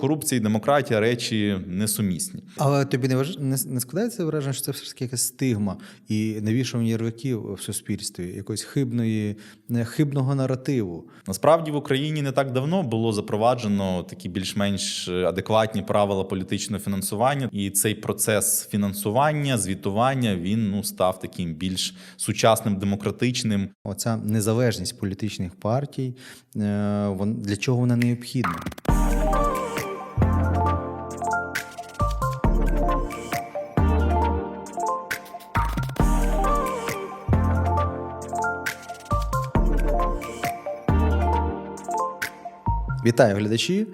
Корупція і демократія речі несумісні. Але тобі не важ... не, не складається враження, що це все ж таки якась стигма і навішування ярликів в суспільстві, якоїсь хибної, хибного наративу. Насправді в Україні не так давно було запроваджено такі більш-менш адекватні правила політичного фінансування, і цей процес фінансування, звітування він ну став таким більш сучасним, демократичним. Оця незалежність політичних партій, е, вон- для чого вона необхідна? Вітаю глядачі.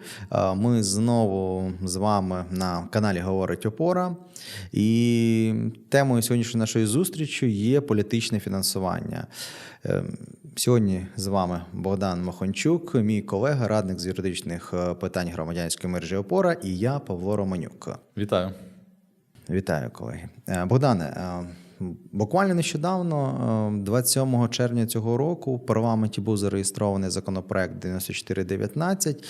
Ми знову з вами на каналі Говорить Опора. І темою сьогоднішньої нашої зустрічі є політичне фінансування. Е, Сьогодні з вами Богдан Махончук, мій колега, радник з юридичних е, питань громадянської мережі Опора, і я Павло Романюк. Вітаю. Вітаю, колеги. Е, Богдане, буквально нещодавно, е, 27 червня цього року, в парламенті був зареєстрований законопроект 9419,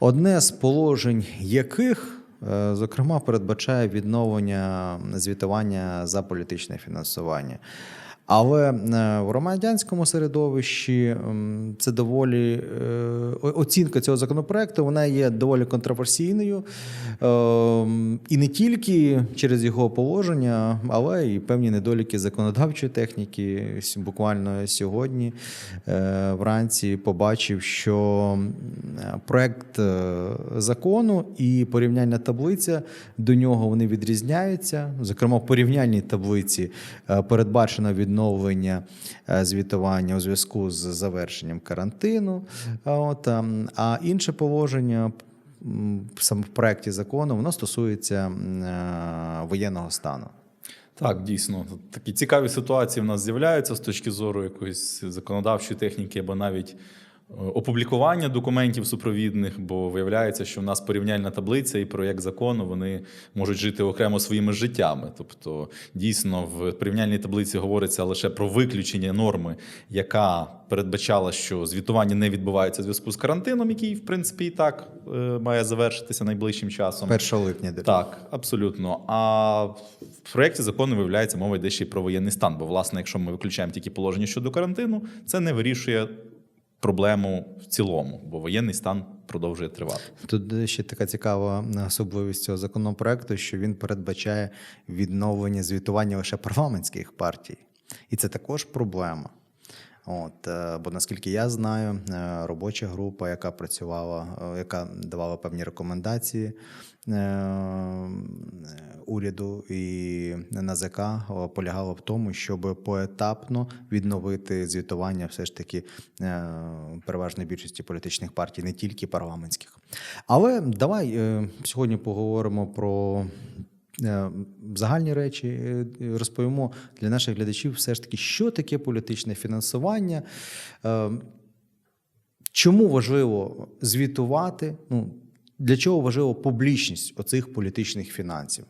одне з положень яких, е, зокрема, передбачає відновлення звітування за політичне фінансування. Але е, в громадянському середовищі це доволі е, оцінка цього законопроекту вона є доволі контроверсійною. Ем, І не тільки через його положення, але і певні недоліки законодавчої техніки. Буквально сьогодні е, вранці побачив, що проект закону і порівняльна таблиця до нього вони відрізняються. Зокрема, в порівняльній таблиці передбачено відновлення е, звітування у зв'язку з завершенням карантину. От, ем, а інше положення саме в проєкті закону воно стосується е, воєнного стану. Так, дійсно, такі цікаві ситуації в нас з'являються з точки зору якоїсь законодавчої техніки або навіть опублікування документів супровідних, бо виявляється, що в нас порівняльна таблиця і проєкт закону вони можуть жити окремо своїми життями. Тобто, дійсно, в порівняльній таблиці говориться лише про виключення норми, яка передбачала, що звітування не відбувається в зв'язку з карантином, який, в принципі, і так е, має завершитися найближчим часом. 1 липня. де- Так, абсолютно. А в проєкті закону виявляється мова йде ще й про воєнний стан. Бо, власне, якщо ми виключаємо тільки положення щодо карантину, це не вирішує проблему в цілому, бо воєнний стан продовжує тривати. Тут ще така цікава особливість цього законопроекту, що він передбачає відновлення звітування лише парламентських партій. І це також проблема. От, е, бо наскільки я знаю, е, робоча група, яка працювала, е, яка давала певні рекомендації уряду і НАЗК, полягала в тому, щоб поетапно відновити звітування все ж таки переважної більшості політичних партій, не тільки парламентських. Але давай сьогодні поговоримо про загальні речі, е, розповімо для наших глядачів все ж таки, що таке політичне фінансування. е, Чому важливо звітувати? Ну, для чого важлива публічність оцих політичних фінансів?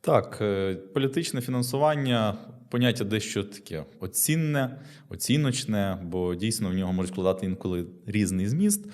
Так, е, політичне фінансування поняття дещо таке оцінне, оціночне, бо дійсно в нього може складати інколи різний зміст.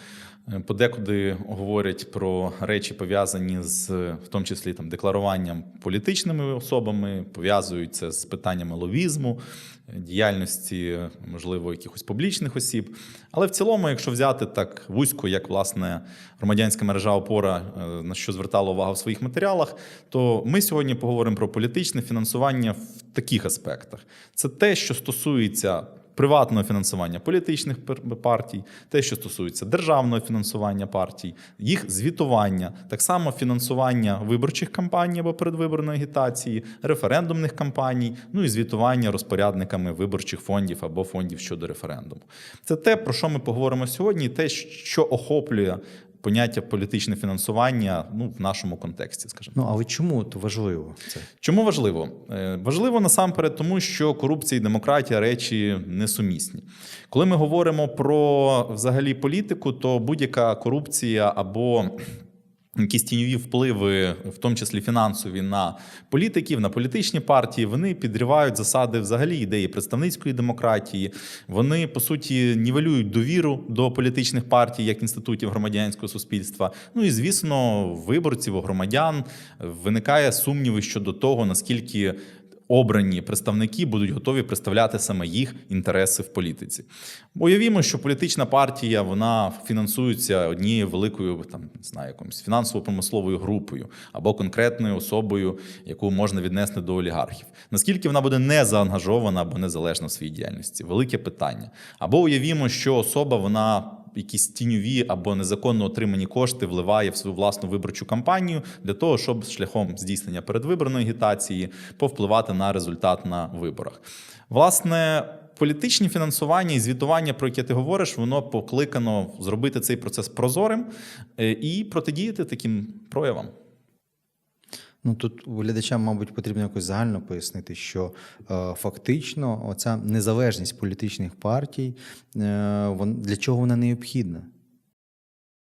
Е, Подекуди говорять про речі, пов'язані з в тому числі там декларуванням політичними особами, пов'язують це з питаннями лобізму, е, діяльності, можливо, якихось публічних осіб. Але в цілому, якщо взяти так вузько, як власне громадянська мережа опора е, на що звертала увагу в своїх матеріалах, то ми сьогодні поговоримо про політичне фінансування в таких аспектах. Це те, що стосується приватного фінансування політичних партій, те, що стосується державного фінансування партій, їх звітування, так само фінансування виборчих кампаній або передвиборної агітації, референдумних кампаній, ну і звітування розпорядниками виборчих фондів або фондів щодо референдуму. Це те, про що ми поговоримо сьогодні, те, що охоплює поняття політичне фінансування ну, в нашому контексті, скажімо. Ну але чому то важливо це? Чому важливо? Е, Важливо насамперед, тому що корупція і демократія речі несумісні. Коли ми говоримо про взагалі політику, то будь-яка корупція або якісь тіньові впливи, в тому числі фінансові, на політиків, на політичні партії, вони підривають засади взагалі ідеї представницької демократії. Вони по суті нівелюють довіру до політичних партій як інститутів громадянського суспільства. Ну і звісно, виборців громадян виникає сумніви щодо того, наскільки обрані представники будуть готові представляти саме їх інтереси в політиці. Уявімо, що політична партія вона фінансується однією великою там не знаю, якоюсь фінансово-промисловою групою або конкретною особою, яку можна віднести до олігархів. Наскільки вона буде не заангажована або незалежна в своїй діяльності? Велике питання. Або уявімо, що особа вона якісь тіньові або незаконно отримані кошти вливає в свою власну виборчу кампанію для того, щоб шляхом здійснення передвиборної агітації повпливати на результат на виборах. Власне. Політичні фінансування і звітування, про яке ти говориш, воно покликано зробити цей процес прозорим е, і протидіяти таким проявам. Ну тут глядачам, мабуть, потрібно якось загально пояснити, що е, фактично оця незалежність політичних партій, е, вон, для чого вона необхідна?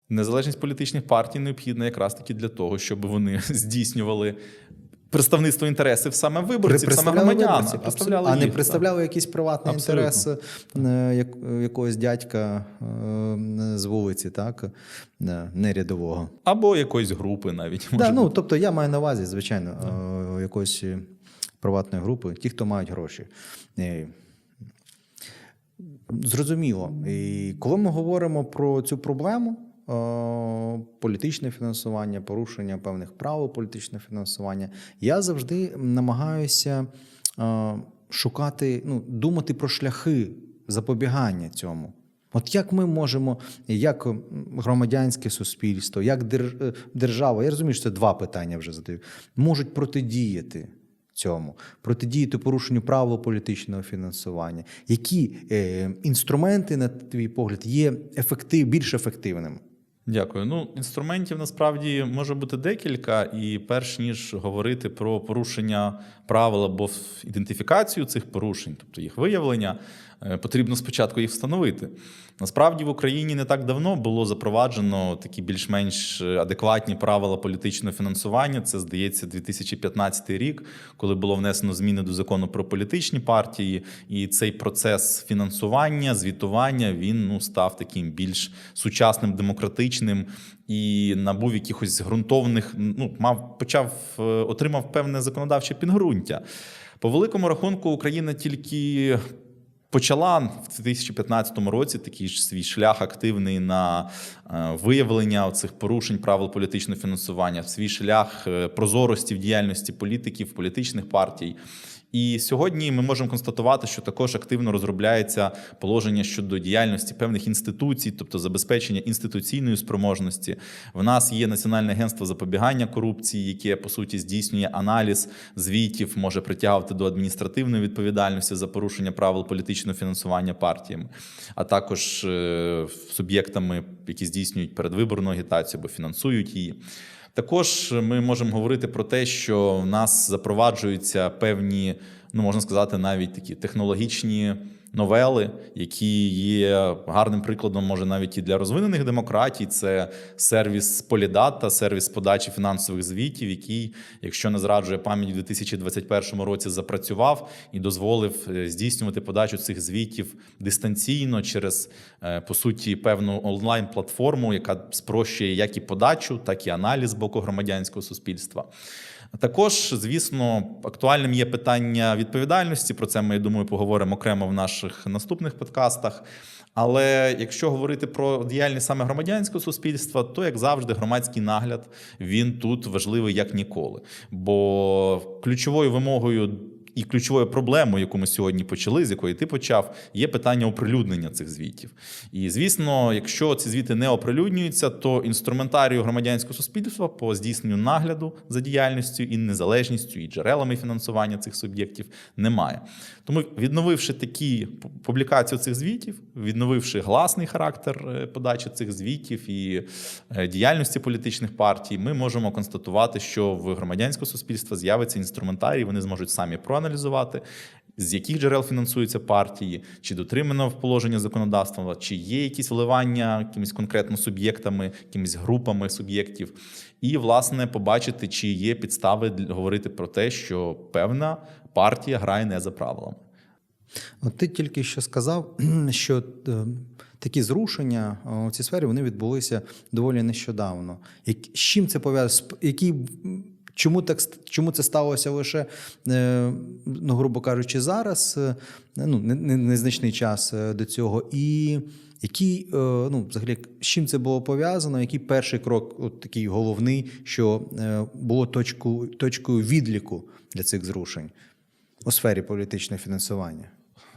Незалежність політичних партій необхідна якраз таки для того, щоб вони здійснювали представництво інтересів саме виборців, саме громадян, представляли а не їх, представляли якийсь приватний Абсолютно. інтерес е, якогось дядька е, з вулиці, так? Е, Не рядового. або якоїсь групи навіть може Да, ну, бути. тобто я маю на увазі, звичайно, е, якоїсь приватної групи, ті, хто мають гроші. Зрозуміло. І коли ми говоримо про цю проблему, політичне фінансування, порушення певних прав політичне фінансування, я завжди намагаюся е, шукати, ну, думати про шляхи запобігання цьому. От як ми можемо, як громадянське суспільство, як е, держава, я розумію, що це два питання вже задаю, можуть протидіяти цьому, протидіяти порушенню правил політичного фінансування. Які е, інструменти, на твій погляд, є ефектив, більш ефективними? Дякую. Ну, інструментів насправді може бути декілька, і перш ніж говорити про порушення правил або ідентифікацію цих порушень, тобто їх виявлення, потрібно спочатку їх встановити. Насправді в Україні не так давно було запроваджено такі більш-менш адекватні правила політичного фінансування. Це здається 2015 рік, коли було внесено зміни до закону про політичні партії, і цей процес фінансування, звітування він ну став таким більш сучасним, демократичним і набув якихось ґрунтовних. Ну мав почав е, отримав певне законодавче підґрунтя. По великому рахунку Україна тільки почала в 2015 році такий ж свій шлях активний на е, виявлення цих порушень правил політичного фінансування, свій шлях е, прозорості в діяльності політиків, політичних партій. І сьогодні ми можемо констатувати, що також активно розробляється положення щодо діяльності певних інституцій, тобто забезпечення інституційної спроможності. В нас є Національне агентство запобігання корупції, яке по суті здійснює аналіз звітів, може притягувати до адміністративної відповідальності за порушення правил політичного фінансування партіями, а також е, суб'єктами, які здійснюють передвиборну агітацію або фінансують її. Також ми можемо говорити про те, що в нас запроваджуються певні, ну можна сказати, навіть такі технологічні новели, які є гарним прикладом, може навіть і для розвинених демократій. Це сервіс Полідата, сервіс подачі фінансових звітів, який, якщо не зраджує пам'ять, у 2021 році запрацював і дозволив е, здійснювати подачу цих звітів дистанційно через е, по суті певну онлайн-платформу, яка спрощує як і подачу, так і аналіз з боку громадянського суспільства. Також, звісно, актуальним є питання відповідальності. Про це ми я думаю поговоримо окремо в наших наступних подкастах. Але якщо говорити про діяльність саме громадянського суспільства, то як завжди, громадський нагляд він тут важливий як ніколи. Бо ключовою вимогою і ключовою проблемою, яку ми сьогодні почали, з якої ти почав, є питання оприлюднення цих звітів. І звісно, якщо ці звіти не оприлюднюються, то інструментарію громадянського суспільства по здійсненню нагляду за діяльністю і незалежністю, і джерелами фінансування цих суб'єктів немає. Тому, відновивши такі публікацію цих звітів, відновивши гласний характер е, подачі цих звітів і е, діяльності політичних партій, ми можемо констатувати, що в громадянського суспільства з'явиться інструментарій, вони зможуть самі проаналізувати з яких джерел фінансуються партії, чи дотримано в положення законодавства, чи є якісь вливання якимись конкретно суб'єктами, якимись групами суб'єктів, і власне побачити, чи є підстави говорити про те, що певна партія грає не за правилами. От ти тільки що сказав, що е, такі зрушення е, в цій сфері вони відбулися доволі нещодавно. З чим це пов'язано? М, чому, так, чому це сталося лише, е, ну, грубо кажучи, зараз, е, ну, не- не- незначний час е, до цього, і е, ну, взагалі, з чим це було пов'язано? Який перший крок, от такий головний, що було точку, точкою відліку для цих зрушень у сфері політичного фінансування?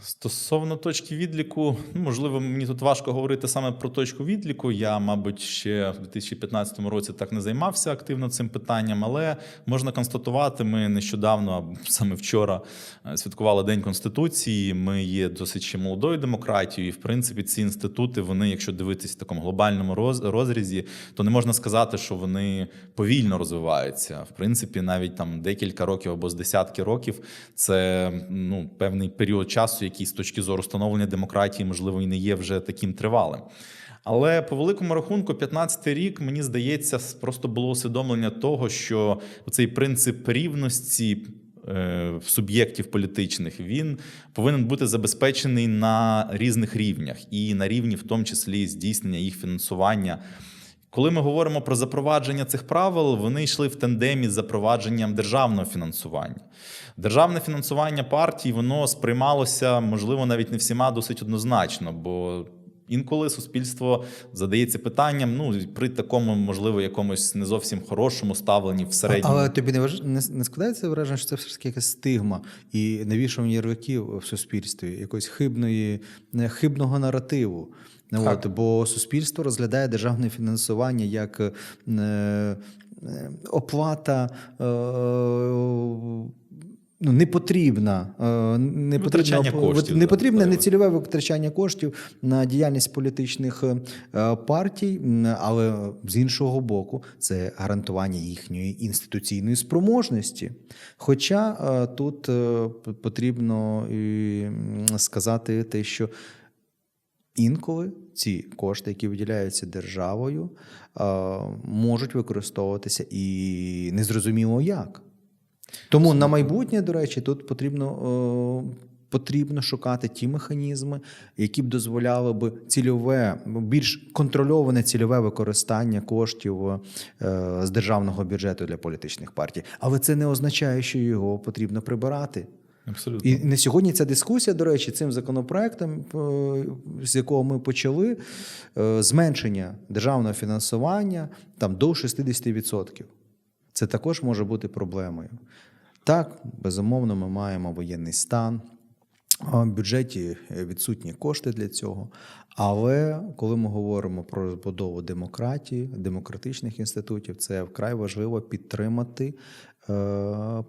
Стосовно точки відліку, ну, можливо, мені тут важко говорити саме про точку відліку. Я, мабуть, ще в 2015 році так не займався активно цим питанням, але можна констатувати, ми нещодавно, саме вчора, е, святкували День Конституції. Ми є досить ще молодою демократією, і в принципі ці інститути, вони, якщо дивитись в такому глобальному розрізі, то не можна сказати, що вони повільно розвиваються. В принципі, навіть там декілька років або з десятки років це ну певний період часу, який з точки зору становлення демократії, можливо, і не є вже таким тривалим. Але по великому рахунку, 15-й рік, мені здається, просто було усвідомлення того, що цей принцип рівності е, суб'єктів політичних він повинен бути забезпечений на різних рівнях, і на рівні, в тому числі, здійснення їх фінансування. Коли ми говоримо про запровадження цих правил, вони йшли в тандемі з запровадженням державного фінансування. Державне фінансування партій воно сприймалося, можливо, навіть не всіма досить однозначно, бо інколи суспільство задається питанням: ну при такому, можливо, якомусь не зовсім хорошому ставленні в середньому. Але тобі не, важ... не, не складається враження, що це все ж таки якась стигма і навішування ярликів в суспільстві, якоїсь хибної, хибного наративу. От, бо суспільство розглядає державне фінансування як е, е, оплата. Е, Ну, не потрібна, е, не потрібна, коштів, не потрібне нецільове витрачання коштів на діяльність політичних е, партій, але з іншого боку, це гарантування їхньої інституційної спроможності. Хоча тут потрібно і сказати те, що інколи ці кошти, які виділяються державою, е, можуть використовуватися і незрозуміло як. Тому на майбутнє, до речі, тут потрібно. е, Потрібно шукати ті механізми, які б дозволяли б цільове, більш контрольоване цільове використання коштів е, з державного бюджету для політичних партій. Але це не означає, що його потрібно прибирати. Абсолютно. І на сьогодні ця дискусія, до речі, цим законопроектом, е, з якого ми почали, е, зменшення державного фінансування там до 60%. Це також може бути проблемою. Так, безумовно, ми маємо воєнний стан. В бюджеті відсутні кошти для цього. Але коли ми говоримо про розбудову демократії, демократичних інститутів, це вкрай важливо підтримати е,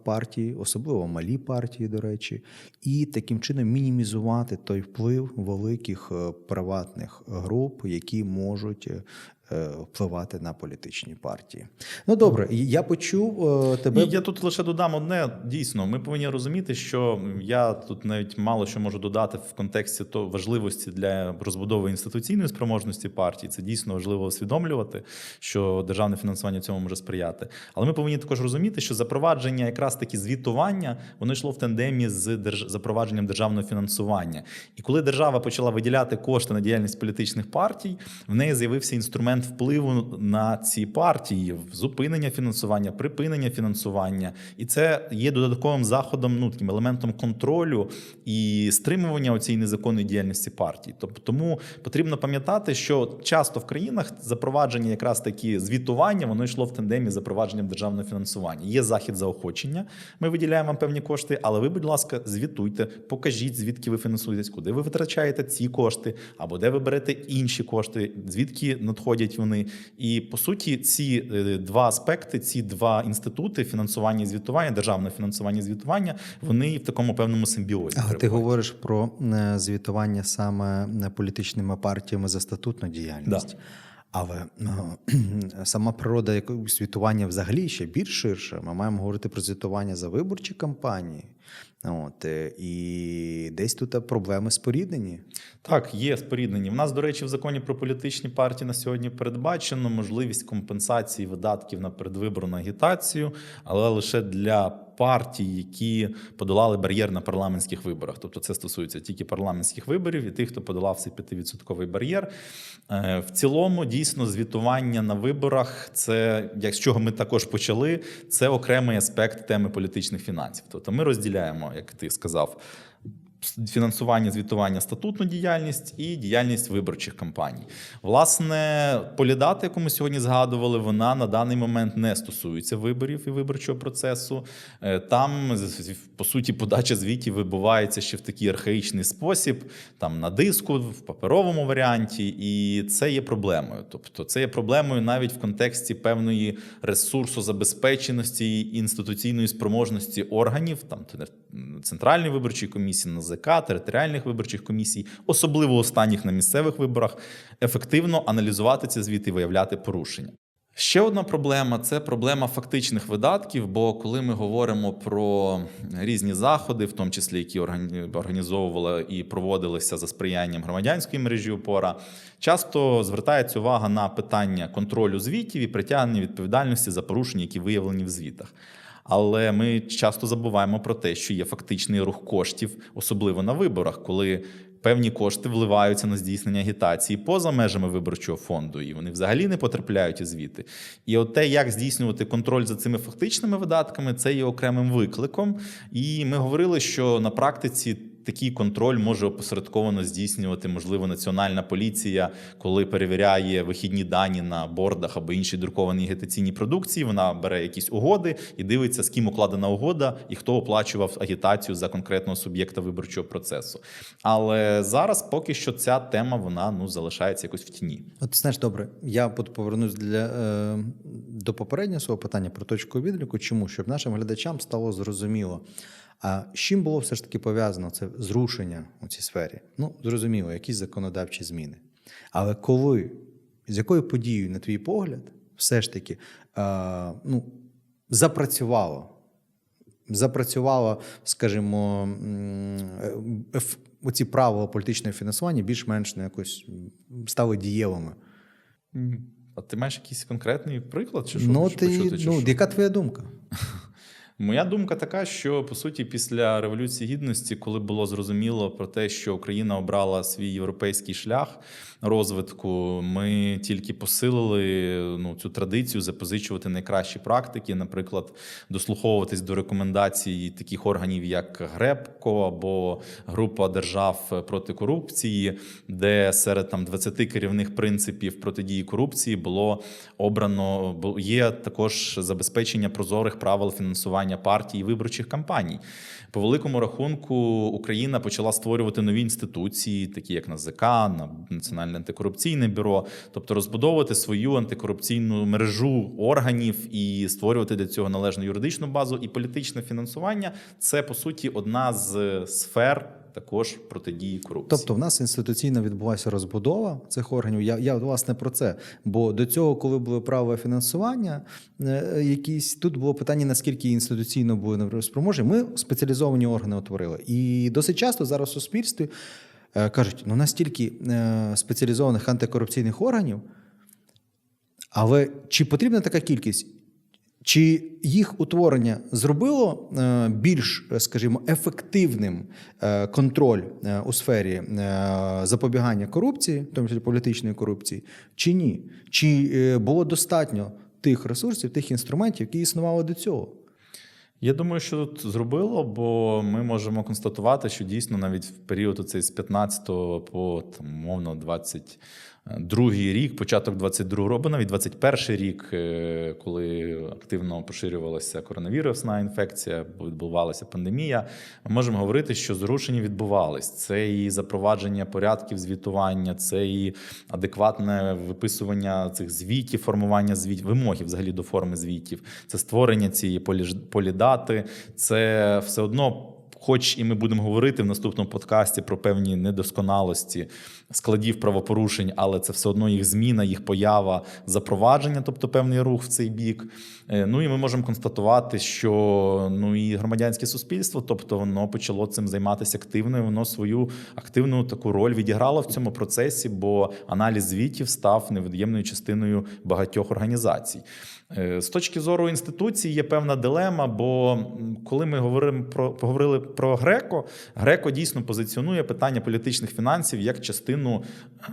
партії, особливо малі партії, до речі, і таким чином мінімізувати той вплив великих е, приватних груп, які можуть е, впливати на політичні партії. Ну добре, я почув е, тебе. Я тут лише додам одне. Дійсно, ми повинні розуміти, що я тут навіть мало що можу додати в контексті то важливості для розбудови інституційної спроможності партії. Це дійсно важливо усвідомлювати, що державне фінансування цьому може сприяти. Але ми повинні також розуміти, що запровадження якраз таки звітування воно йшло в тандемі з держ... запровадженням державного фінансування. І коли держава почала виділяти кошти на діяльність політичних партій, в неї з'явився інструмент впливу на ці партії, зупинення фінансування, припинення фінансування, і це є додатковим заходом, ну таким елементом контролю і стримування цієї незаконної діяльності партій. Тобто тому потрібно пам'ятати, що часто в країнах запровадження якраз такі звітування, воно йшло в тандемі з запровадженням державного фінансування. Є захід заохочення. Ми виділяємо вам певні кошти, але ви, будь ласка, звітуйте, покажіть, звідки ви фінансуєтесь, куди ви витрачаєте ці кошти, або де ви берете інші кошти, звідки надходять вони. І по суті, ці е, два аспекти, ці два інститути фінансування і звітування, державне фінансування і звітування, вони в такому певному симбіозі. Але ти говориш про е, звітування саме е, політичними партіями за статутну діяльність. Да. Але сама природа якогось звітування взагалі ще більш ширша. Ми маємо говорити про звітування за виборчі кампанії. От, е, і десь тут проблеми споріднені. Так, є споріднені. В нас, до речі, в законі про політичні партії на сьогодні передбачено можливість компенсації видатків на передвиборну агітацію, але лише для партій, які подолали бар'єр на парламентських виборах. Тобто це стосується тільки парламентських виборів і тих, хто подолав цей 5% бар'єр. Е, В цілому, дійсно, звітування на виборах це, як з чого ми також почали, це окремий аспект теми політичних фінансів. Тобто ми розділяємо, як ти сказав, фінансування, звітування, статутну діяльність і діяльність виборчих кампаній. Власне, полідата, яку ми сьогодні згадували, вона на даний момент не стосується виборів і виборчого процесу. Е, Там, по суті, подача звітів відбувається ще в такий архаїчний спосіб, там на диску, в паперовому варіанті, і це є проблемою. Тобто, це є проблемою навіть в контексті певної ресурсозабезпеченості і інституційної спроможності органів, там Центральної виборчої комісії, НЗК, територіальних виборчих комісій, особливо останніх на місцевих виборах, ефективно аналізувати ці звіти і виявляти порушення. Ще одна проблема це проблема фактичних видатків. Бо коли ми говоримо про різні заходи, в тому числі які органі- організовували і проводилися за сприянням громадянської мережі опора, часто звертається увага на питання контролю звітів і притягнення відповідальності за порушення, які виявлені в звітах. Але ми часто забуваємо про те, що є фактичний рух коштів, особливо на виборах, коли певні кошти вливаються на здійснення агітації поза межами виборчого фонду, і вони взагалі не потрапляють у звіти. І от те, як здійснювати контроль за цими фактичними видатками, це є окремим викликом. І ми говорили, що на практиці. Такий контроль може опосередковано здійснювати, можливо, національна поліція, коли перевіряє вихідні дані на бордах або іншій друкованій агітаційній продукції. Вона бере якісь угоди і дивиться, з ким укладена угода і хто оплачував агітацію за конкретного суб'єкта виборчого процесу. Але зараз поки що ця тема вона ну залишається якось в тіні. От знаєш, добре, я повернусь для, е, до попереднього свого питання про точку відліку. Чому? Щоб нашим глядачам стало зрозуміло. А з чим було все ж таки пов'язано це зрушення у цій сфері? Ну, зрозуміло, якісь законодавчі зміни. Але коли, з якою подією, на твій погляд, все ж таки е, ну, запрацювало запрацювало, скажімо, е, оці правила політичного фінансування більш-менш на якось стали дієвими. А ти маєш якийсь конкретний приклад? Чи що ну, ти, почути, чи ну, що? яка твоя думка? Моя думка така, що по суті, після революції гідності, коли було зрозуміло про те, що Україна обрала свій європейський шлях розвитку, ми тільки посилили ну цю традицію запозичувати найкращі практики, наприклад, дослуховуватись до рекомендацій таких органів, як ГРЕПКО або група держав проти корупції, де серед там 20 керівних принципів протидії корупції було обрано є також забезпечення прозорих правил фінансування партій і виборчих кампаній. По великому рахунку Україна почала створювати нові інституції, такі як НАЗК, на- Національне антикорупційне бюро, тобто розбудовувати свою антикорупційну мережу органів і створювати для цього належну юридичну базу. І політичне фінансування це по суті одна з сфер також протидії корупції. Тобто, в нас інституційно відбулася розбудова цих органів. Я, я власне про це. Бо до цього, коли було право фінансування, е, якісь тут було питання, наскільки інституційно були спроможні. Ми спеціалізовані органи утворили. І досить часто зараз в суспільстві е, кажуть: ну настільки е, спеціалізованих антикорупційних органів, але чи потрібна така кількість? Чи їх утворення зробило е, більш, е, скажімо, ефективним е, контроль у сфері запобігання корупції, в тому числі політичної корупції, чи ні? Чи було достатньо тих ресурсів, тих інструментів, які існували до цього? Я думаю, що тут зробило, бо ми можемо констатувати, що дійсно навіть в період оцей з 15 по там, мовно 22 рік, початок 22 року, навіть 21 рік, е, коли активно поширювалася коронавірусна інфекція, відбувалася пандемія, ми можемо говорити, що зрушення відбувались. Це і запровадження порядків звітування, це і адекватне виписування цих звітів, формування звітів, вимоги взагалі до форми звітів, це створення цієї полідати, це все одно. Хоч і ми будемо говорити в наступному подкасті про певні недосконалості складів правопорушень, але це все одно їх зміна, їх поява, запровадження, тобто певний рух в цей бік. Е, Ну і ми можемо констатувати, що ну і громадянське суспільство, тобто воно почало цим займатися активно, і воно свою активну таку роль відіграло в цьому процесі, бо аналіз звітів став невід'ємною частиною багатьох організацій. Е, З точки зору інституцій є певна дилема, бо коли ми говоримо про поговорили про Греко, Греко дійсно позиціонує питання політичних фінансів як частину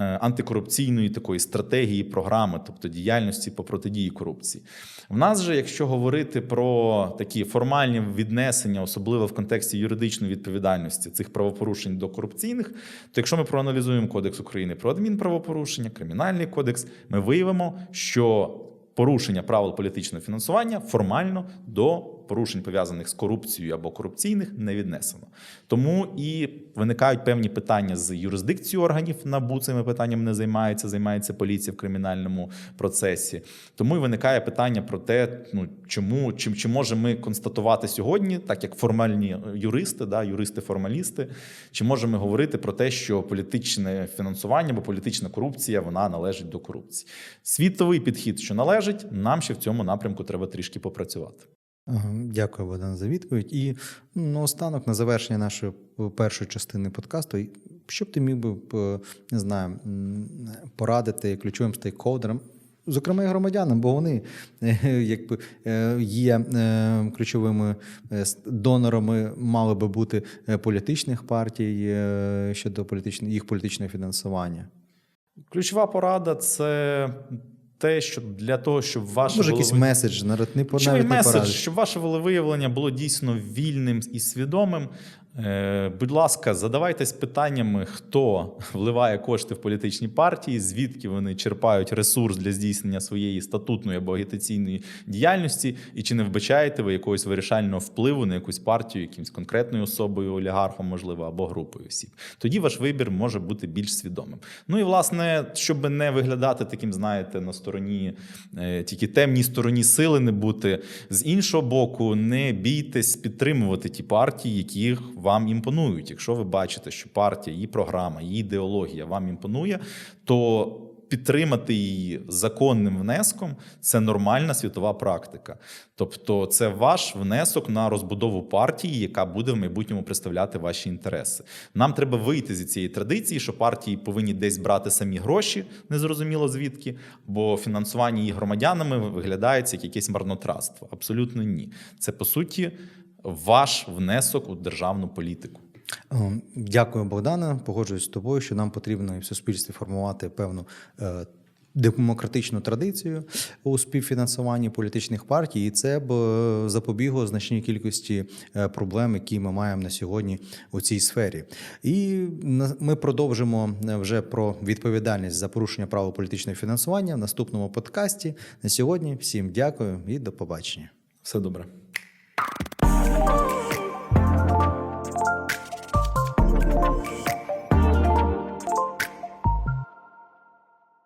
е, антикорупційної такої стратегії програми, тобто діяльності по протидії корупції. В нас же, якщо говорити про такі формальні віднесення, особливо в контексті юридичної відповідальності цих правопорушень до корупційних, то якщо ми проаналізуємо Кодекс України про адмінправопорушення, кримінальний кодекс, ми виявимо, що порушення правил політичного фінансування формально до порушень пов'язаних з корупцією або корупційних не віднесено. Тому і виникають певні питання з юрисдикцією органів НАБУ. Цими питаннями не займається, займається поліція в кримінальному процесі. Тому і виникає питання про те, ну чому чи, чи можемо ми констатувати сьогодні, так як формальні юристи, да, юристи-формалісти, чи можемо ми говорити про те, що політичне фінансування або політична корупція вона належить до корупції? Світовий підхід, що належить, нам ще в цьому напрямку треба трішки попрацювати. Дякую, Богдан, за відповідь. І ну, останок на завершення нашої першої частини подкасту. Що б ти міг би е, не знаю, порадити ключовим стейкхолдерам, зокрема і громадянам, бо вони е, якби е, є ключовими донорами, мали би бути політичних партій щодо політичного їх політичного фінансування. Ключова порада це те, що для того, щоб ваше Може, якийсь меседж, не по навіть не меседж, щоб ваше волевиявлення було дійсно вільним і свідомим. Е, Будь ласка, задавайтесь питаннями, хто вливає кошти в політичні партії, звідки вони черпають ресурс для здійснення своєї статутної або агітаційної діяльності, і чи не вбачаєте ви якогось вирішального впливу на якусь партію, якимсь конкретною особою, олігархом, можливо, або групою осіб. Тоді ваш вибір може бути більш свідомим. Ну і власне, щоб не виглядати таким, знаєте, на стороні е, тільки темній стороні сили не бути. З іншого боку, не бійтесь підтримувати ті партії, які вам імпонують. Якщо ви бачите, що партія, її програма, її ідеологія вам імпонує, то підтримати її законним внеском це нормальна світова практика. Тобто, це ваш внесок на розбудову партії, яка буде в майбутньому представляти ваші інтереси. Нам треба вийти зі цієї традиції, що партії повинні десь брати самі гроші, незрозуміло звідки, бо фінансування їх громадянами виглядає як якесь марнотратство. Абсолютно ні. Це по суті ваш внесок у державну політику. Е, Дякую, Богдане. Погоджуюсь з тобою, що нам потрібно і в суспільстві формувати певну е, демократичну традицію у співфінансуванні політичних партій, і це б е, запобігло значній кількості проблем, які ми маємо на сьогодні у цій сфері. І ми продовжимо вже про відповідальність за порушення права політичного фінансування в наступному подкасті. На сьогодні всім дякую і до побачення. Все добре.